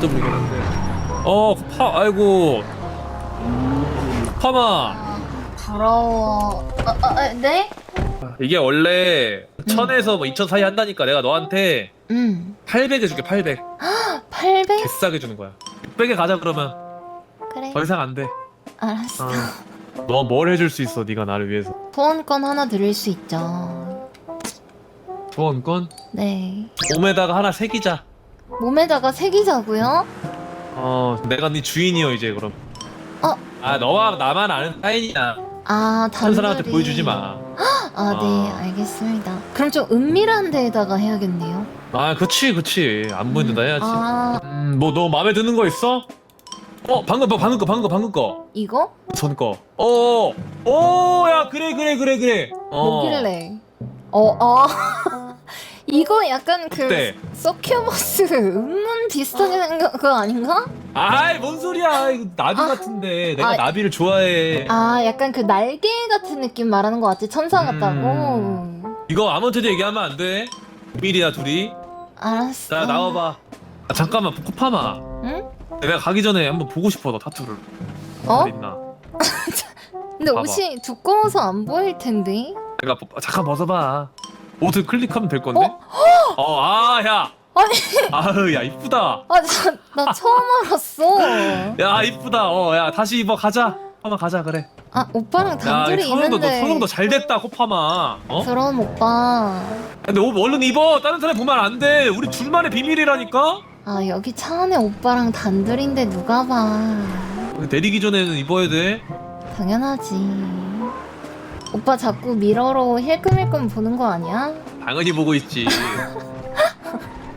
진짜 모르긴 한데. 어, 파, 아이고. 파마. 더러워. 어, 어, 어, 네? 이게 원래 천에서 뭐 2천 사이 한다니까 내가 너한테 음. 800 해줄게 800 800? 개싸게 주는 거야 600에 가자 그러면 그래. 더 이상 안 돼 알았어. 너뭘 해줄 수 있어 네가 나를 위해서 소원권 하나 드릴 수 있죠. 조언권? 네. 몸에다가 하나 새기자 몸에다가 새기자고요? 어 내가 네 주인이여 이제 그럼 어? 아 너와 나만 아는 사인이야 아, 다른. 사람한테 보여주지 마아 아, 네, 아. 알겠습니다. 그럼 좀 은밀한 데에다가 해야겠네요. 아, 그치 그치 안 보인다 해야지 아, 음 뭐 너 마음에 드는 거 있어? 어 방금 거 방금 거 방금 거 방금 이거? 거전거어오야 그래 그래 그래 그래 어. 뭐길래? 어, 어. 이거 약간 그 어때? 서큐버스 음문 생긴 거 아닌가? 아이 뭔 소리야 이거 나비 아. 같은데 내가 아. 나비를 좋아해 아, 약간 그 날개 같은 느낌 말하는 거 같지? 천사 같다고? 음. 이거 아무한테도 얘기하면 안돼 비밀이야 둘이 알았어. 자 나와봐 아, 잠깐만 코파마 응? 내가 가기 전에 한번 보고 싶어 너 타투를 어? 있나 근데 봐봐. 옷이 두꺼워서 안 보일 텐데. 내가 보- 잠깐 벗어봐 옷을 클릭하면 될 건데? 어아야. 아니, 아으 야 이쁘다. 아, 나, 나 처음 알았어. 야 이쁘다. 어 야 다시 입어 가자. 파마 가자 그래. 아, 오빠랑 야 단둘이 너 있는데. 성형도 잘 됐다 코파마. 어? 그럼 오빠. 근데 옷 얼른 입어. 다른 사람 보면 안 돼. 우리 둘만의 비밀이라니까? 아, 여기 차 안에 오빠랑 단둘인데 누가 봐. 내리기 전에는 입어야 돼. 당연하지. 오빠 자꾸 미러로 힐끔힐끔 보는 거 아니야? 당연히 보고 있지